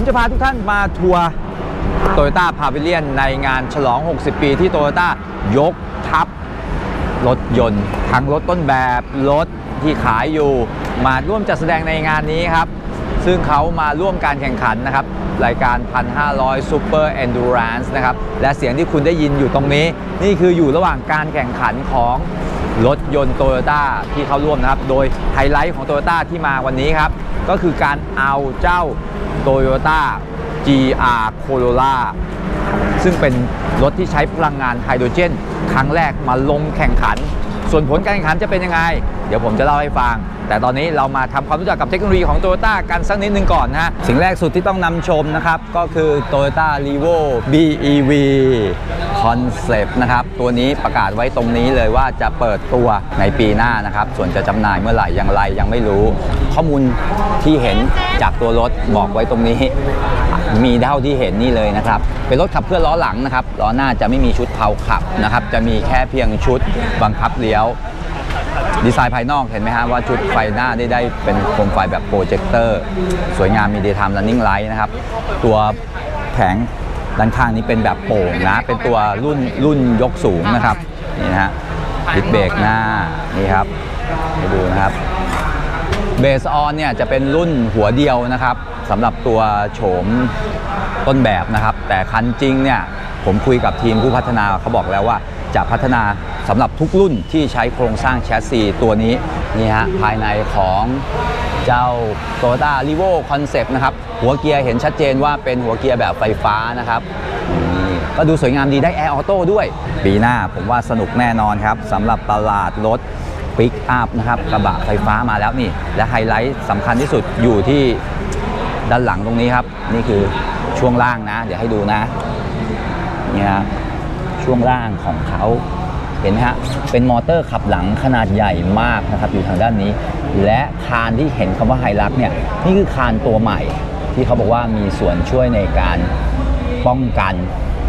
ผมจะพาทุกท่านมาทัวร์โตโยต้าพาวิเลียนในงานฉลอง 60 ปีที่โตโยต้ายกทัพรถยนต์ ทั้งรถต้นแบบ รถที่ขายอยู่ มาร่วมจัดแสดงในงานนี้ครับ ซึ่งเขามาร่วมการแข่งขันนะครับ รายการ 1,500 Super Endurance นะครับ และเสียงที่คุณได้ยินอยู่ตรงนี้ นี่คืออยู่ระหว่างการแข่งขันของรถยนต์โตโยต้าที่เข้าร่วมนะครับ โดยไฮไลท์ของโตโยต้าที่มาวันนี้ครับ ก็คือการเอาเจ้า Toyota GR Corolla ซึ่งเป็นรถที่ใช้พลังงานไฮโดรเจน ครั้งแรกมาลงแข่งขัน ส่วนผลการแข่งขันจะเป็นยังไง เดี๋ยวผมจะเล่าให้ฟัง แต่ตอนนี้เรามาทำความรู้จักกับเทคโนโลยีของ Toyota กันสักนิดนึงก่อนนะฮะสิ่งแรกสุดที่ต้องนำชมนะครับ ก็คือ Toyota r e v o BEV Concept นะครับ ตัวนี้ประกาศไว้ตรงนี้เลยว่าจะเปิดตัวในปีหน้านะครับ ส่วนจะจำหน่ายเมื่อไหร่อย่างไรยังไม่รู้ ข้อมูลที่เห็นจากตัวรถบอกไว้ตรงนี้ มีเท่าที่เห็นนี่เลยนะครับ เป็นรถขับเคลื่อนล้อหลังนะครับล้อหน้าจะไม่มีชุดเผาขับนะครับ จะมีแค่เพียงชุดบังคับเลี้ยว ดีไซน์ภายนอกเห็นไหมฮะว่าชุดไฟหน้าได้ได้เป็นโคมไฟแบบโปรเจคเตอร์ สวยงามมี daytime running light นะครับ ตัวแผงด้านข้างนี้เป็นแบบโป่งนะ เป็นตัวรุ่นรุ่นยกสูงนะครับนี่นะฮะดิสเบรกหน้านี่ครับให้ดูนะครับเบสออนเนี่ยจะเป็นรุ่นหัวเดียวนะครับสำหรับตัวโฉมต้นแบบนะครับ แต่คันจริงเนี่ยผมคุยกับทีมผู้พัฒนาเขาบอกแล้วว่าจะพัฒนาสำหรับทุกรุ่นที่ใช้โครงสร้างแชสซีตัวนี้นี่ฮะภายในของเจ้า Toyota r e v o Concept นะครับ หัวเกียร์เห็นชัดเจนว่าเป็นหัวเกียร์แบบไฟฟ้านะครับนี่ก็ดูสวยงามดีได้แอร์ออโต้ด้วย ปีหน้าผมว่าสนุกแน่นอนครับสำหรับตลาดรถปิกอัพนะครับกระบะไฟฟ้ามาแล้วนี่ และไฮไลท์สำคัญที่สุดอยู่ที่ ด้านหลังตรงนี้ครับ นี่คือช่วงล่างนะ เดี๋ยวให้ดูนะเนี่ยช่วงล่างของเขาเห็นไหมฮะเป็นมอเตอร์ขับหลังขนาดใหญ่มากนะครับอยู่ทางด้านนี้ และคานที่เห็นคำว่าไฮลักเนี่ยนี่คือคานตัวใหม่ ที่เขาบอกว่ามีส่วนช่วยในการป้องกัน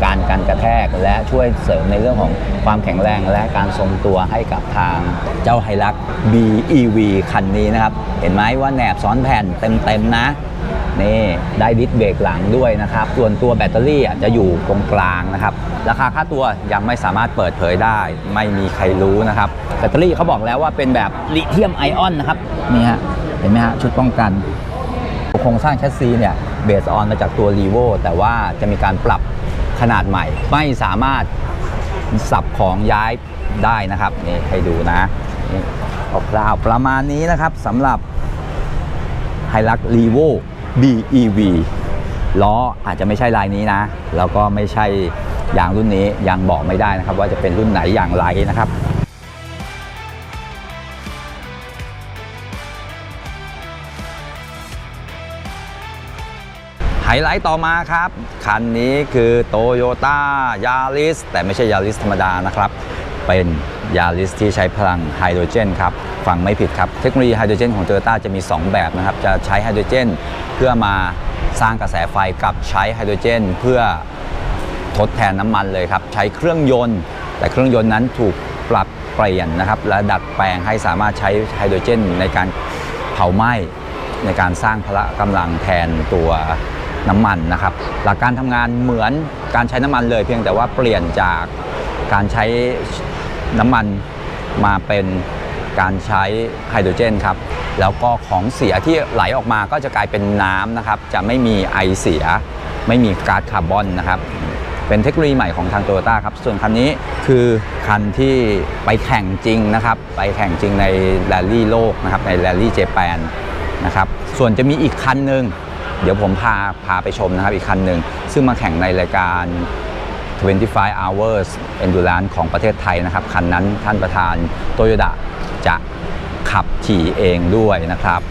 การการกระแทกและช่วยเสริมในเรื่องของความแข็งแรงและการทรงตัวให้กับทางเจ้าไฮลัก BEV คันนี้นะครับ เห็นไหมว่าแหนบซ้อนแผ่นเต็มๆนะ นี่ได้ดิสเบรกหลังด้วยนะครับ ส่วนตัวแบตเตอรี่จะอยู่ตรงกลางนะครับ ราคาค่าตัวยังไม่สามารถเปิดเผยได้ ไม่มีใครรู้นะครับ แบตเตอรี่เขาบอกแล้วว่าเป็นแบบลิเธียมไอออนนะครับนี่ฮะเห็นไหมฮะชุดป้องกันโครงสร้างแชสซีเนี่ยเบสออนมาจากตัว r ีโวแต่ว่าจะมีการปรับขนาดใหม่ ไม่สามารถสับของย้ายได้นะครับนี่ให้ดูนะนี่คร่าวประมาณนี้นะครับสำหรับไฮลักรีโว BEV ล้ออาจจะไม่ใช่ลายนี้นะ แล้วก็ไม่ใช่ยางรุ่นนี้ยังบอกไม่ได้นะครับ ว่าจะเป็นรุ่นไหนอย่างไรนะครับไฮไลท์ต่อมาครับ คันนี้คือ Toyota Yaris แต่ไม่ใช่ Yaris ธรรมดานะครับ เป็น Yaris ที่ใช้พลังไฮโดรเจนครับ ฟังไม่ผิดครับ เทคโนโลยีไฮโดรเจนของ Toyota จะมี 2 แบบนะครับ จะใช้ไฮโดรเจนเพื่อมาสร้างกระแสไฟกับใช้ไฮโดรเจน เพื่อทดแทนน้ำมันเลยครับ ใช้เครื่องยนต์ แต่เครื่องยนต์นั้นถูกปรับเปลี่ยนนะครับและดัดแปลงให้สามารถใช้ไฮโดรเจน ในการเผาไหม้ในการสร้างพละกำลังแทนตัวน้ำมันนะครับ หลักการทำงานเหมือนการใช้น้ำมันเลย เพียงแต่ว่าเปลี่ยนจากการใช้น้ำมันมาเป็น การใช้ไฮโดรเจนครับ แล้วก็ของเสียที่ไหลออกมาก็จะกลายเป็นน้ำนะครับ จะไม่มีไอเสีย ไม่มีก๊าซคาร์บอนนะครับ เป็นเทคโนโลยีใหม่ของทางโตโยต้าครับ ส่วนคันนี้คือคันที่ไปแข่งจริงนะครับ ไปแข่งจริงในแรลลี่โลกนะครับ ในแรลลี่เจแปนนะครับ ส่วนจะมีอีกคันหนึ่งเดี๋ยวผมพาพาไปชมนะครับอีกคันหนึ่งซึ่งมาแข่งในรายการ 25 hours endurance ของประเทศไทยนะครับ คันนั้นท่านประธานโตโยต้าจะขับขี่เองด้วยนะครับ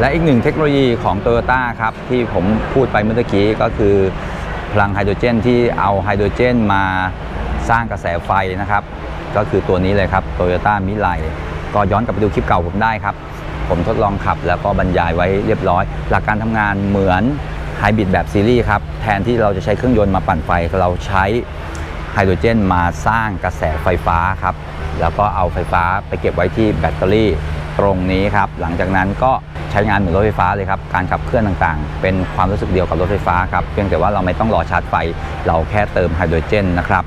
และอีกหนึ่งเทคโนโลยีของ t o y ยต้ครับ ที่ผมพูดไปเมื่อกี้ก็คือ พลังไฮโดรเจนที่เอาไฮโดรเจนมาสร้างกระแสไฟนะครับ ก็คือตัวนี้เลยครับ t o y ยต้ามิไลก็ย้อนกลับไปดูคลิปเก่าผมได้ครับ ผมทดลองขับแล้วก็บรรยายไว้เรียบร้อย หลักการทำงานเหมือนไฮบริดแบบซีรีส์ครับ แทนที่เราจะใช้เครื่องยนต์มาปั่นไฟ เราใช้ไฮโดรเจนมาสร้างกระแสไฟฟ้าครับ แล้วก็เอาไฟฟ้าไปเก็บไว้ที่แบตเตอรี่ตรงนี้ครับ หลังจากนั้นก็ใช้งานเหมือนรถไฟฟ้าเลยครับ การขับเคลื่อนต่างๆ เป็นความรู้สึกเดียวกับรถไฟฟ้าครับ เพียงแต่ว่าเราไม่ต้องรอชาร์จไฟ เราแค่เติมไฮโดรเจนนะครับ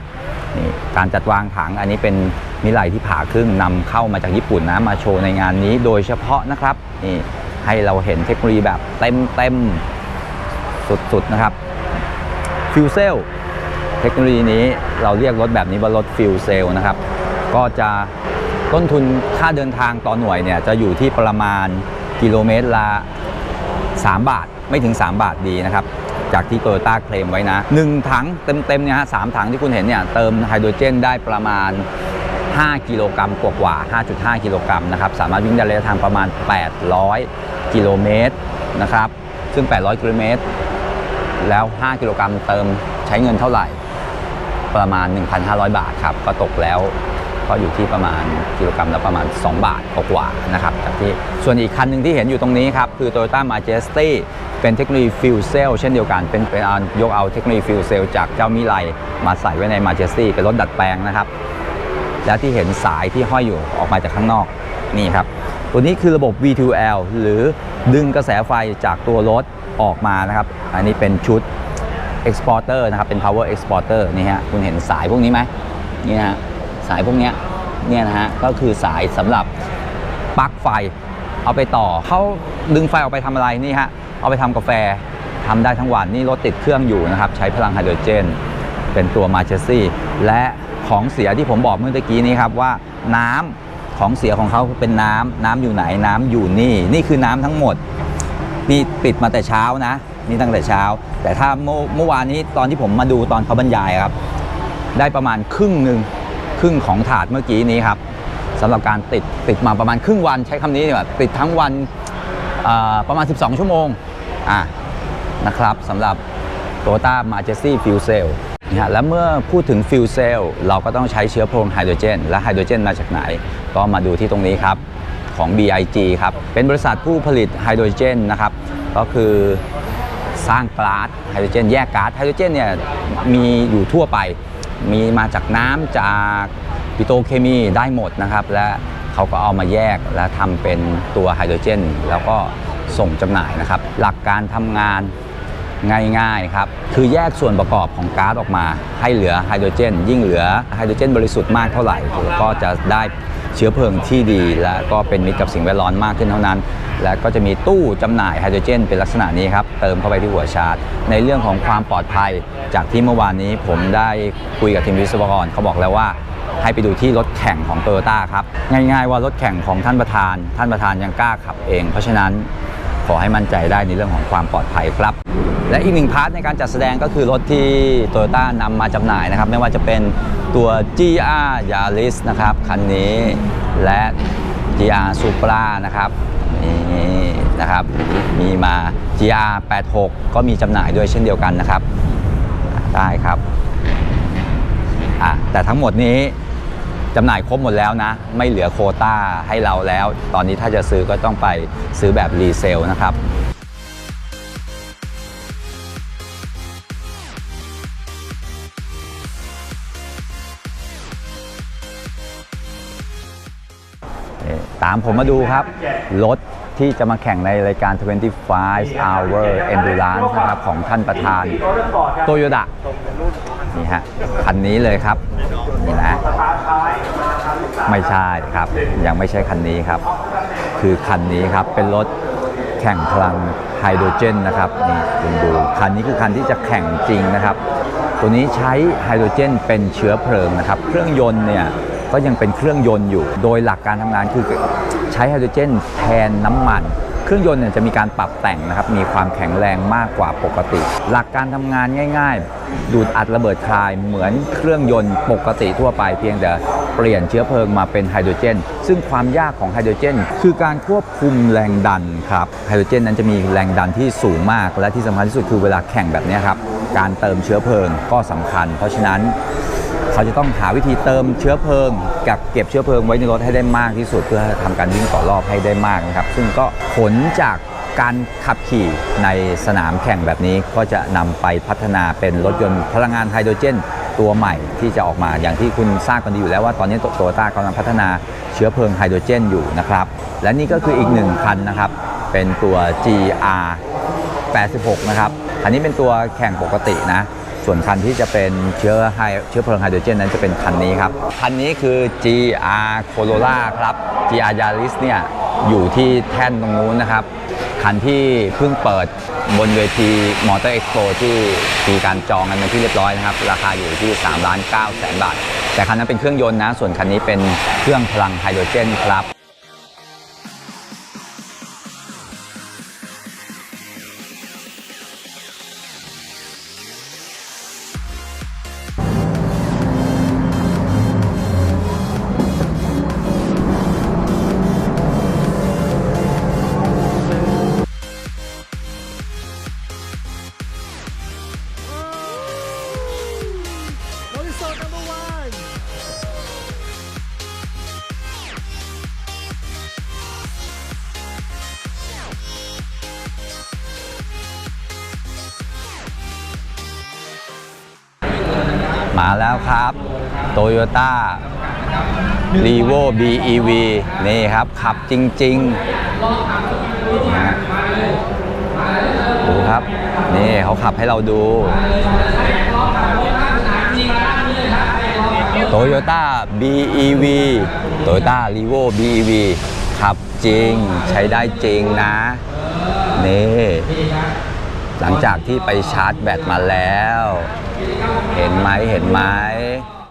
นี่การจัดวางถังอันนี้เป็นมิไลที่ผ่าครึ่งนำเข้ามาจากญี่ปุ่นนะมาโชว์ในงานนี้ โดยเฉพาะนะครับนี่ให้เราเห็นเทคโนโลยีแบบเต็มเต็มๆสุดๆนะครับฟิวเซลเทคโนโลยีนี้เราเรียกรถแบบนี้ว่ารถฟิวเซลนะครับ ก็จะต้นทุนค่าเดินทางต่อหน่วยเนี่ยจะอยู่ที่ประมาณกิโลเมตรละ 3 บาทไม่ถึง 3 บาทดีนะครับ จากที่โตโยต้าเคลมไว้นะ 1 ถังเต็มๆเนี่ยฮะสามถังที่คุณเห็นเนี่ยเติมไฮโดรเจนได้ประมาณ 5 กิโลกรัมกว่าๆ5.5 กิโลกรัมนะครับสามารถวิ่งได้ระยะทางประมาณ 800 กิโลเมตรนะครับซึ่ง 800 กิโลเมตร แล้ว 5 กิโลกรัมเติมใช้เงินเท่าไหร่ ประมาณ 1,500 บาทครับ ก็ตกแล้วก็อยู่ที่ประมาณกิโลกรัมละประมาณ 2 บาทกว่านะครับจากที่ส่วนอีกคันหนึ่งที่เห็นอยู่ตรงนี้ครับ คือ Toyota Majesty เป็นเทคโนโลยีฟิวเซลเช่นเดียวกัน เป็นเป็นการยกเอาเทคโนโลยีฟิวเซลจากเจ้ามิไลมาใส่ไว้ใน Majesty เป็นรถดัดแปลงนะครับ และที่เห็นสายที่ห้อยอยู่ออกมาจากข้างนอกนี่ครับ ตัวนี้คือระบบ V2L หรือดึงกระแสไฟจากตัวรถออกมานะครับ อันนี้เป็นชุด exporter นะครับ เป็น power exporter นี่ฮะ คุณเห็นสายพวกนี้ไหมนี่ฮะ สายพวกเนี้ยเนี่ยนะฮะ ก็คือสายสำหรับปลั๊กไฟ เอาไปต่อ เขาดึงไฟออกไปทำอะไรนี่ฮะ เอาไปทำกาแฟทำได้ทั้งวันนี่รถติดเครื่องอยู่นะครับ ใช้พลังไฮโดรเจน เป็นตัวมาเชสซี่และของเสียที่ผมบอกเมื่อตะกี้นี้ครับว่าน้ำของเสียของเขาเป็นน้ำน้ำอยู่ไหนน้ำอยู่นี่ นี่คือน้ำทั้งหมดนี่ปิดมาแต่เช้านะ นี่ตั้งแต่เช้า แต่ถ้าเมื่อวานนี้ตอนที่ผมมาดูตอนเขาบรรยายครับ ได้ประมาณครึ่งหนึ่งครึ่งของถาดเมื่อกี้นี้ครับสำหรับการติดติดมาประมาณครึ่งวันใช้คำนี้ดีกว่าติดทั้งวันประมาณ 12 ชั่วโมง อะนะครับสำหรับ Toyota Majesty Fuel Cell นะฮะและเมื่อพูดถึง Fuel Cell เราก็ต้องใช้เชื้อเพลิงไฮโดรเจน และไฮโดรเจนมาจากไหน ก็มาดูที่ตรงนี้ครับ ของ BIG ครับ เป็นบริษัทผู้ผลิตไฮโดรเจนนะครับ ก็คือสร้างก๊าซไฮโดรเจน แยกก๊าซไฮโดรเจนเนี่ยมีอยู่ทั่วไป มีมาจากน้ำจากปิโตรเคมีได้หมดนะครับ และเขาก็เอามาแยกและทำเป็นตัวไฮโดรเจน แล้วก็ ส่งจำหน่ายนะครับ หลักการทำงานง่ายๆครับ คือแยกส่วนประกอบของก๊าซออกมา ให้เหลือไฮโดรเจน ยิ่งเหลือไฮโดรเจนบริสุทธิ์มากเท่าไหร่ ก็จะได้เชื้อเพลิงที่ดี และก็เป็นมิตรกับสิ่งแวดล้อมมากขึ้นเท่านั้น และก็จะมีตู้จำหน่ายไฮโดรเจน เป็นลักษณะนี้ครับ เติมเข้าไปที่หัวชาร์จ ในเรื่องของความปลอดภัย จากที่เมื่อวานนี้ผมได้คุยกับทีมวิศวกรเขาบอกแล้วว่าให้ไปดูที่รถแข่งของโตโยต้าครับ ง่ายๆว่ารถแข่งของท่านประธาน ท่านประธานยังกล้าขับเอง เพราะฉะนั้น อให้มั่นใจได้ในเรื่องของความปลอดภัยครับ และอีกหนึ่งพาร์ทในการจัดแสดงก็คือรถที่ Toyota นำมาจำหน่ายนะครับ ไม่ว่าจะเป็นตัว GR Yaris นะครับคันนี้และ GR Supra นะครับนี่นะครับมีมา GR 86ก็มีจำหน่ายด้วยเช่นเดียวกันนะครับ ได้ครับอะแต่ทั้งหมดนี้ จำหน่ายครบหมดแล้วนะ ไม่เหลือโคต้าให้เราแล้ว ตอนนี้ถ้าจะซื้อก็ต้องไปซื้อแบบรีเซลนะครับตามผมมาดูครับ รถที่จะมาแข่งในรายการ 25 Hour Endurance นะครับของท่านประธานโตโยดะ นี่ฮะคันนี้เลยครับนี่นะไม่ใช่ครับ ยังไม่ใช่คันนี้ครับ คือคันนี้ครับเป็นรถแข่งพลังไฮโดรเจนนะครับนี่คุณดูคันนี้คือคันที่จะแข่งจริงนะครับ ตัวนี้ใช้ไฮโดรเจนเป็นเชื้อเพลิงนะครับ เครื่องยนต์เนี่ยก็ยังเป็นเครื่องยนต์อยู่ โดยหลักการทำงานคือใช้ไฮโดรเจนแทนน้ำมัน เครื่องยนต์เนี่ยจะมีการปรับแต่งนะครับ มีความแข็งแรงมากกว่าปกติ หลักการทำงานง่าย ๆ ดูดอัดระเบิดคลายเหมือนเครื่องยนต์ปกติทั่วไปเพียงแต่เปลี่ยนเชื้อเพลิงมาเป็นไฮโดรเจน ซึ่งความยากของไฮโดรเจน คือการควบคุมแรงดันครับ ไฮโดรเจนนั้นจะมีแรงดันที่สูงมาก และที่สำคัญที่สุดคือเวลาแข่งแบบนี้ครับ การเติมเชื้อเพลิงก็สำคัญ เพราะฉะนั้น เขาจะต้องหาวิธีเติมเชื้อเพลิง กักเก็บเชื้อเพลิงไว้ในรถให้ได้มากที่สุด เพื่อทำการวิ่งต่อรอบให้ได้มากนะครับ ซึ่งก็ผลจากการขับขี่ในสนามแข่งแบบนี้ก็จะนำไปพัฒนาเป็นรถยนต์พลังงานไฮโดรเจน ตัวใหม่ที่จะออกมาอย่างที่คุณทราบกันดีอยู่แล้วว่าตอนนี้โตโยต้ากำลังพัฒนาเชื้อเพลิงไฮโดรเจนอยู่นะครับ และนี่ก็คืออีกหนึ่งคันนะครับ เป็นตัว GR 86 นะครับ อันนี้เป็นตัวแข่งปกตินะ ส่วนคันที่จะเป็นเชื้อไฮเชื้อเพลิงไฮโดรเจนนั้นจะเป็นคันนี้ครับ คันนี้คือ GR Corolla ครับ GR Yaris เนี่ยอยู่ที่แท่นตรงนู้นนะครับ คันที่เพิ่งเปิดบนเวทีมอเตอร์เอ็กโปที่มีการจองกันเป็นที่เรียบร้อยนะครับ ราคาอยู่ที่3ล้าน9แสนบาท แต่คันนั้นเป็นเครื่องยนต์นะ ส่วนคันนี้เป็นเครื่องพลังไฮโดรเจนครับ มาแล้วครับ Toyota r e v o BEV นี่ครับ ขับจริงๆดูครับ นี่เขาขับให้เราดู Toyota BEV Toyota r e v o BEV ขับจริงใช้ได้จริงนะ นี่ หลังจากที่ไปชาร์จแบตมาแล้ว เห็นไหมเห็นไหม